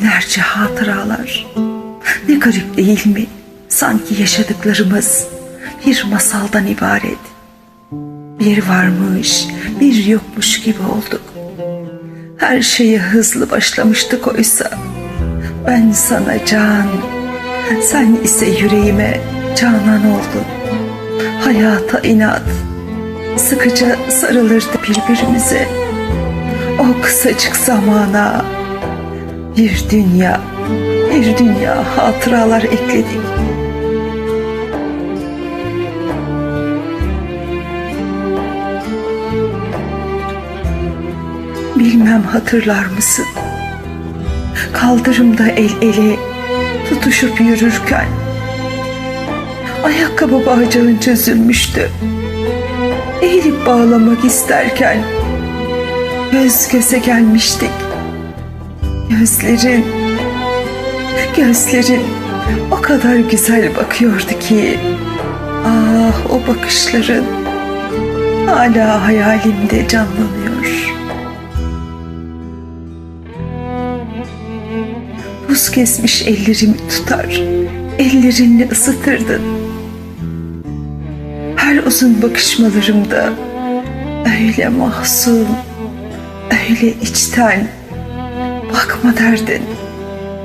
Binlerce hatıralar. Ne garip değil mi? Sanki yaşadıklarımız bir masaldan ibaret. Bir varmış, bir yokmuş gibi olduk. Her şeye hızlı başlamıştık oysa. Ben sana can, sen ise yüreğime canan oldun. Hayata inat, sıkıca sarılırdı birbirimize. O kısacık zamana bir dünya, bir dünya hatıralar ekledik. Bilmem hatırlar mısın? Kaldırımda el ele tutuşup yürürken ayakkabı bağcağın çözülmüştü. Eğilip bağlamak isterken göz göze gelmiştik. Gözlerin, gözlerin o kadar güzel bakıyordu ki ah o bakışların hala hayalimde canlanıyor. Buz kesmiş ellerimi tutar, ellerini ısıtırdın. Her uzun bakışmalarımda öyle mahzun, öyle içten bakma derdin,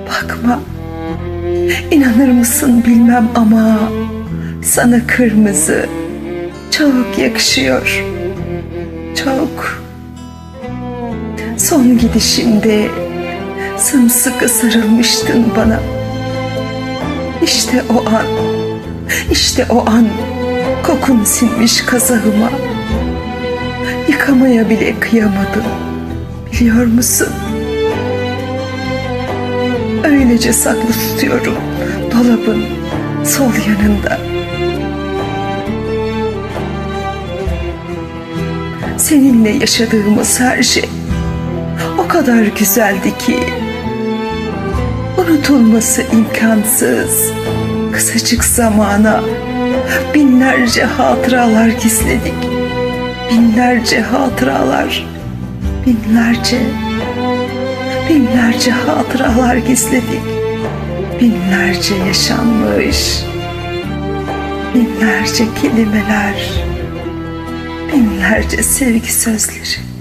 bakma. İnanır mısın bilmem ama sana kırmızı çok yakışıyor, çok. Son gidişimde sımsıkı sarılmıştın bana. İşte o an, işte o an kokun sinmiş kazağıma. Yıkamaya bile kıyamadım. Biliyor musun? Öylece saklı tutuyorum dolabın sol yanında. Seninle yaşadığımız her şey o kadar güzeldi ki unutulması imkansız. Kısacık zamana binlerce hatıralar gizledik. Binlerce hatıralar, binlerce, binlerce hatıralar gizledik. Binlerce yaşanmış, binlerce kelimeler, binlerce sevgi sözleri.